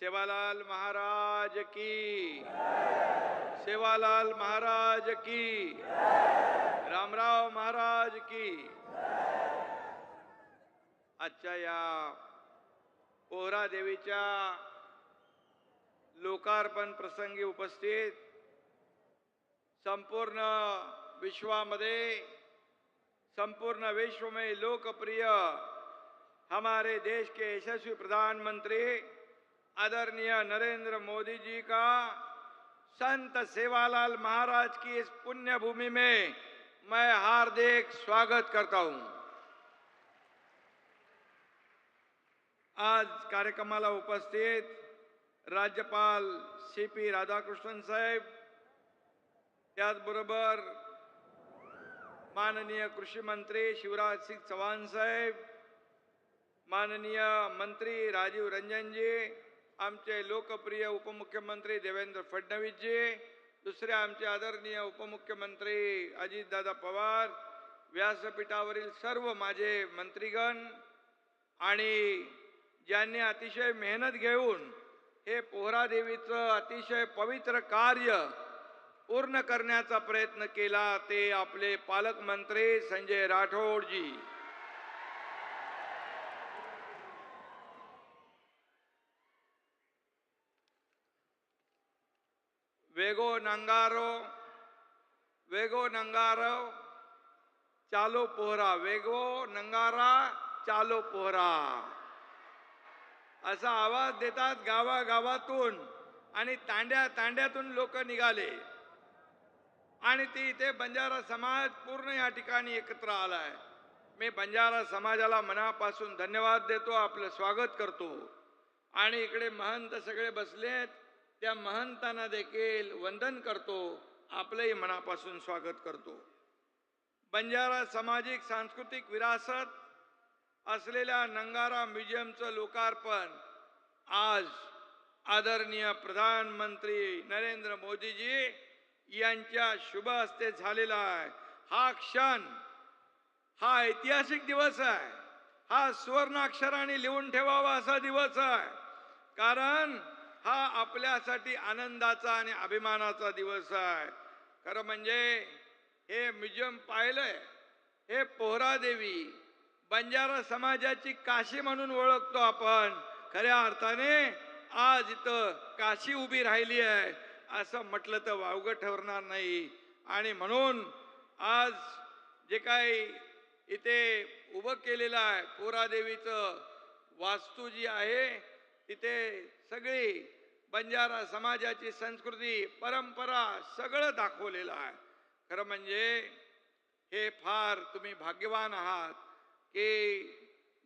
सेवालाल महाराज की। सेवालाल महाराज की। रामराव महाराज की। अच्छा या पोहरा देवीच्या लोकार्पण प्रसंगी उपस्थित संपूर्ण विश्वामध्ये, संपूर्ण विश्व में लोकप्रिय हमारे देश के यशस्वी प्रधानमंत्री आदरणीय नरेंद्र मोदी जी का संत सेवालाल महाराज की इस पुण्य भूमि में मैं हार्दिक स्वागत करता हूं। आज कार्यक्रमाला उपस्थित राज्यपाल सी पी राधाकृष्णन साहेब त्याचबरोबर माननीय कृषी मंत्री शिवराज सिंग चव्हाण साहेब माननीय मंत्री राजीव रंजनजी आमचे लोकप्रिय उपमुख्यमंत्री देवेंद्र फडणवीसजी दुसरे आमचे आदरणीय उपमुख्यमंत्री अजितदादा पवार व्यासपीठावरील सर्व माझे मंत्रीगण आणि ज्यांनी अतिशय मेहनत घेऊन हे पोहरादेवीचं अतिशय पवित्र कार्य पूर्ण करण्याचा प्रयत्न केला ते आपले पालकमंत्री संजय राठोडजी. वेगो नंगारो वेगो नंगारो चालो पोहरा वेगो नंगारा चालो पोहरा. असा आवाज देतात गावागावातून आणि तांड्या तांड्यातून लोक निघाले. आणि ती इथे बंजारा समाज पूर्ण या ठिकाणी एकत्र आलाय. मी बंजारा समाजाला मनापासून धन्यवाद देतो आपलं स्वागत करतो. आणि इकडे महंत सगळे बसलेत. त्या महंतांना देखील वंदन करतो आपलंही मनापासून स्वागत करतो. बंजारा सामाजिक सांस्कृतिक विरासत असलेल्या नंगारा म्युझियमचं लोकार्पण आज आदरणीय प्रधानमंत्री नरेंद्र मोदीजी यांच्या शुभ हस्ते झालेला आहे. हा क्षण हा ऐतिहासिक दिवस आहे. हा सुवर्णाक्षराने लिहून ठेवावा असा दिवस आहे. कारण हा आपल्यासाठी आनंदाचा आणि अभिमानाचा दिवस आहे. खरं म्हणजे हे म्युझियम पाहिलंय. हे पोहरादेवी बंजारा समाजाची काशी म्हणून ओळखतो आपण. खऱ्या अर्थाने आज इथं काशी उभी राहिली आहे. असं म्हटलं तर वावगं ठरणार नाही. आणि म्हणून आज जे काही इथे उभं केलेलं आहे पोरादेवीचं वास्तू जी आहे तिथे सगळी बंजारा समाजाची संस्कृती परंपरा सगळं दाखवलेलं आहे. खरं म्हणजे हे फार तुम्ही भाग्यवान आहात की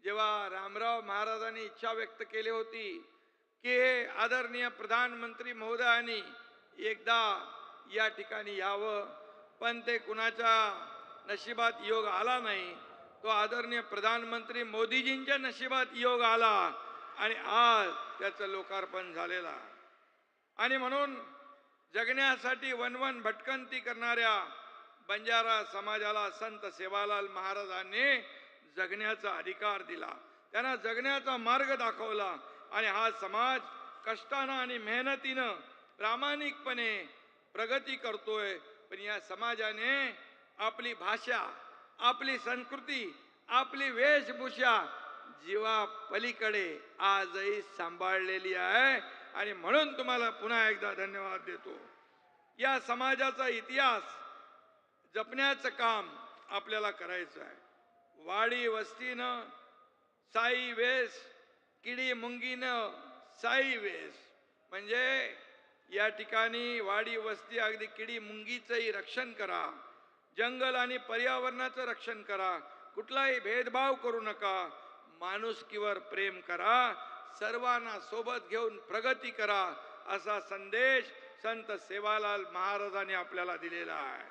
जेव्हा रामराव महाराजांनी इच्छा व्यक्त केली होती की हे आदरणीय प्रधानमंत्री महोदयांनी एकदा या ठिकाणी यावं पण ते कुणाच्या नशिबात योग आला नाही. तो आदरणीय प्रधानमंत्री मोदीजींच्या नशिबात योग आला. आणि आज त्याचं लोकार्पण झालेलं आणि म्हणून जगण्यासाठी वनवन भटकंती करणाऱ्या बंजारा समाजाला संत सेवालाल महाराजांनी जगण्याचा अधिकार दिला. त्यांना जगण्याचा मार्ग दाखवला आणि हा समाज कष्टानं आणि मेहनतीनं प्रामाणिकपणे प्रगती करतोय. पण या समाजाने आपली भाषा आपली संस्कृती आपली वेशभूषा जीवा पलीकडे आजही सांभाळलेली आहे. आणि म्हणून तुम्हाला पुन्हा एकदा धन्यवाद देतो. या समाजाचा इतिहास जपण्याचं काम आपल्याला करायचं आहे. वाडी वस्तीनं साई वेस किडी मुंगीनं साई वेस. म्हणजे या ठिकाणी वाडी वस्ती अगदी किडी मुंगीचंही रक्षण करा. जंगल आणि पर्यावरणाचं रक्षण करा. कुठलाही भेदभाव करू नका. माणुसकीवर प्रेम करा सर्वांना सोबत घेऊन प्रगती करा असा संदेश संत सेवालाल महाराजांनी आपल्याला दिलेला आहे.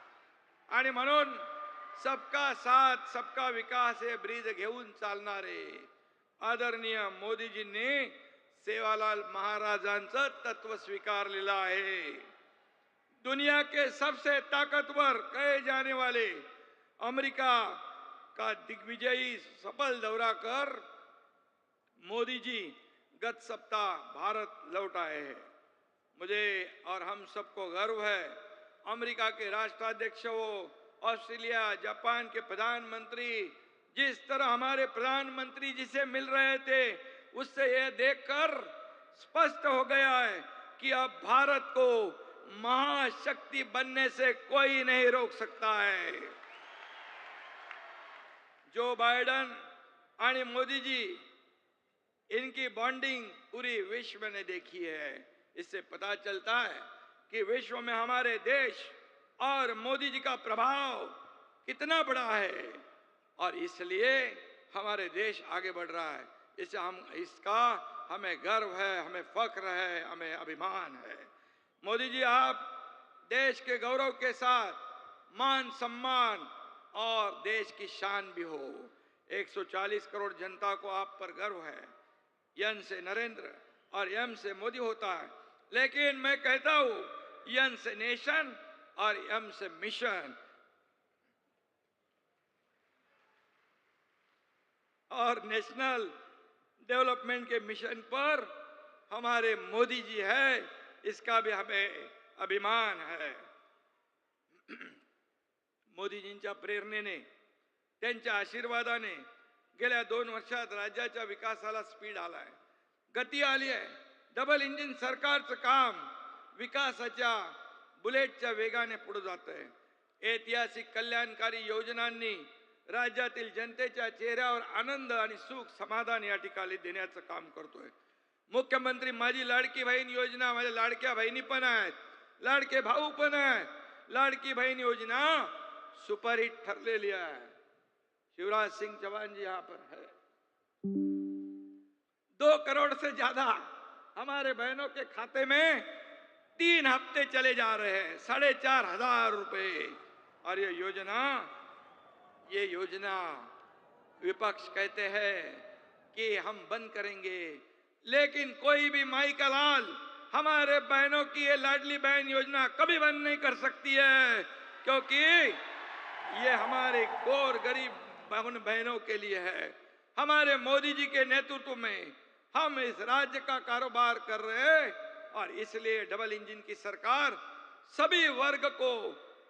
आणि म्हणून सबका साथ सबका विकास हे ब्रीज घेऊन चालणारे आदरणीय मोदीजींनी सेवालाल महाराजांचं तत्व स्वीकारलेलं आहे. दुनिया के सबसे ताकतवर कहे जाने वाले अमेरिका का दिग्विजयी सफल दौरा कर मोदी जी गत सप्ताह भारत लौट आए हैं। मुझे और हम सबको गर्व है, अमेरिका के राष्ट्राध्यक्ष हो, ऑस्ट्रेलिया, जापान के प्रधानमंत्री, जिस तरह हमारे प्रधानमंत्री जी से मिल रहे थे, उससे यह देखकर स्पष्ट हो गया है कि अब भारत को महाशक्ति बनने से कोई नहीं रोक सकता है। जो बाइडन आणि मोदी जी इनकी बॉन्डिंग पूरी विश्व ने देखी है। इससे पता चलता है कि विश्व में हमारे देश और मोदी जी का प्रभाव कितना बड़ा है और इसलिए हमारे देश आगे बढ़ रहा है। इससे हम, इसका हमें गर्व है, हमें फक्र है, हमें अभिमान है। मोदी जी आप देश के गौरव के साथ मान सम्मान और देश की शान भी हो। 140 करोड़ जनता को आप पर गर्व है। यन से नरेंद्र और यम से मोदी होता है। लेकिन मैं कहता हूँ, यन से नेशन और यम से मिशन। और नेशनल डेवलपमेंट के मिशन पर हमारे मोदी जी है, इसका भी हमें अभिमान है। मोदीजींच्या प्रेरणेने त्यांच्या आशीर्वादाने गेल्या दोन वर्षात राज्याच्या विकासाला स्पीड आलाय. गती आली आहे. डबल इंजिन सरकारचं काम विकासाच्या बुलेटच्या वेगाने पुढे जात आहे ऐतिहासिक कल्याणकारी योजनांनी राज्यातील जनतेच्या चेहऱ्यावर आनंद आणि सुख समाधान या ठिकाणी देण्याचं काम करतोय. मुख्यमंत्री माझी लाडकी बहीण योजना माझ्या लाडक्या बहिणी पण आहेत. लाडके भाऊ पण आहेत. लाडकी बहीण योजना सुपरहिट ठरलेली आहे शिवराज सिंह चौहान जी यहाँ पर है। दो करोड़ से ज़्यादा हमारे बहनों के खाते में तीन हफ़्ते चले जा रहे हैं, साढ़े चार हज़ार रुपए। और ये योजना ये योजना विपक्ष कहते हैं कि हम बंद करेंगे। लेकिन कोई भी माई का लाल हमारे बहनों की ये लाडली बहन योजना कभी बंद नहीं कर सकती है, क्योंकि ये हमारे गौर गरीब बहन बहनों के लिए है। हमारे मोदी जी के नेतृत्व में हम इस राज्य का कारोबार कर रहे हैं और इसलिए डबल इंजन की सरकार सभी वर्ग को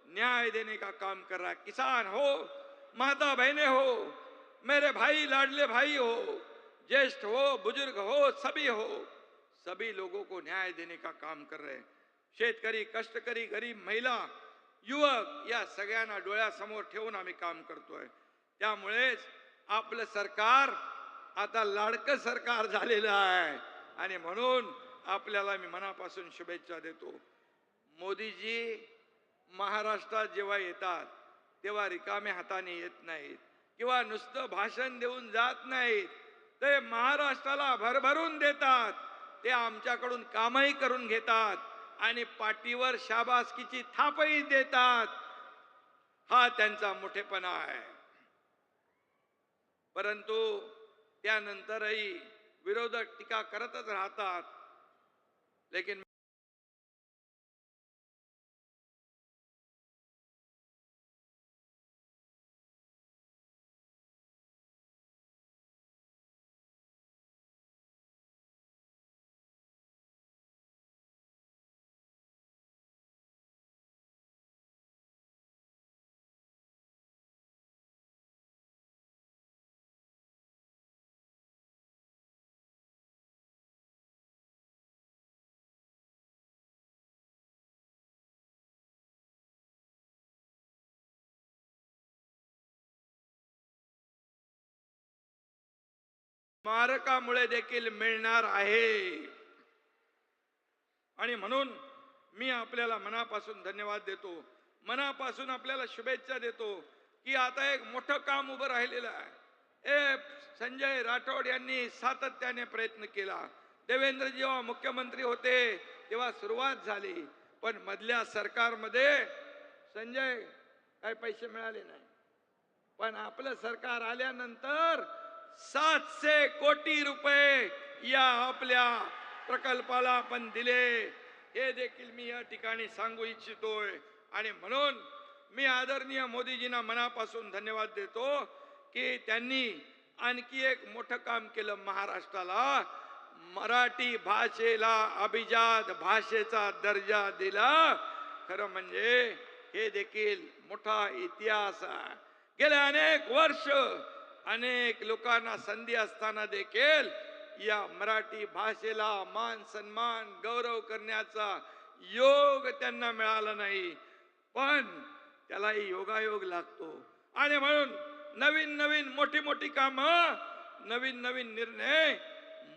न्याय देने का काम कर रहा है। किसान हो, माता बहने हो, मेरे भाई, लाडले भाई हो, ज्येष्ठ हो, बुज़ुर्ग हो, सभी हो, सभी लोगों को न्याय देने का काम कर रहे हैं। शेतकरी, कष्टकरी, गरीब महिला युवक या सगळ्यांना डोळ्यासमोर ठेवून आम्ही काम करतोय. त्यामुळेच आपलं सरकार आता लाडकं सरकार झालेलं आहे. आणि म्हणून आपल्याला मी मनापासून शुभेच्छा देतो. मोदीजी महाराष्ट्रात जेव्हा येतात तेव्हा रिकाम्या हाताने येत नाहीत. किंवा नुसतं भाषण देऊन जात नाहीत. ते महाराष्ट्राला भरभरून देतात. ते आमच्याकडून कामही करून घेतात. आणि पाठीवर शाबासकीची थापही देतात. हा त्यांचा मोठेपणा आहे. परंतु त्यानंतरही विरोधक टीका करतच राहतात. लेकिन स्मारकामुळे देखील मिळणार आहे. आणि म्हणून मी आपल्याला मनापासून धन्यवाद देतो. मनापासून आपल्याला शुभेच्छा देतो की आता एक मोठं काम उभं राहिलेलं आहे. ए संजय राठोड यांनी सातत्याने प्रयत्न केला. देवेंद्र जेव्हा मुख्यमंत्री होते तेव्हा सुरुवात झाली. पण मधल्या सरकारमध्ये संजय काही पैसे मिळाले नाही. पण आपलं सरकार आल्यानंतर सातशे कोटी रुपये या आपल्या प्रकल्पाला आपण दिले. हे देखील मी या ठिकाणी सांगू इच्छितोय. आणि म्हणून मी आदरणीय मोदीजींना मनापासून धन्यवाद देतो की त्यांनी आणखी एक मोठं काम केलं महाराष्ट्राला. मराठी भाषेला अभिजात भाषेचा दर्जा दिला. खरं म्हणजे हे देखील मोठा इतिहास आहे. अनेक वर्ष अनेक लोकांना संधी असताना देखील या मराठी भाषेला मान सन्मान गौरव करण्याचा योग त्यांना मिळाला नाही. पण त्यालाही योगायोग लागतो. आणि म्हणून नवीन नवीन मोठी मोठी कामं नवीन नवीन निर्णय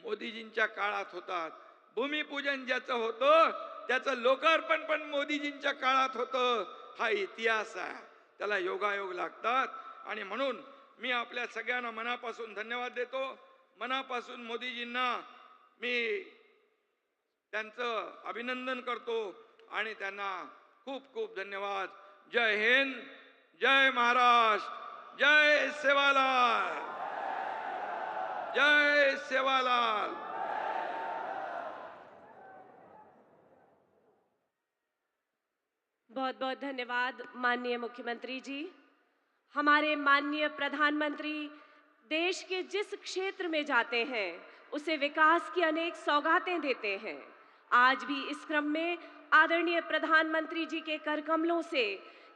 मोदीजींच्या काळात होतात. भूमिपूजन ज्याचं होतं त्याचं लोकार्पण पण मोदीजींच्या काळात होतं. हा इतिहास आहे. त्याला योगायोग लागतात. आणि म्हणून मी आपल्या सगळ्यांना मनापासून धन्यवाद देतो. मनापासून मोदीजींना मी त्यांचं अभिनंदन करतो आणि त्यांना खूप खूप धन्यवाद. जय हिंद जय महाराष्ट्र जय सेवालाल जय सेवालाल. बहुत बहुत धन्यवाद माननीय मुख्यमंत्री जी। हमारे माननीय प्रधानमंत्री देश के जिस क्षेत्र में जाते हैं, उसे विकास की अनेक सौगातें देते हैं। आज भी इस क्रम में आदरणीय प्रधानमंत्री जी के कर कमलों से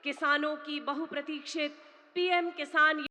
किसानों की बहुप्रतीक्षित पीएम किसान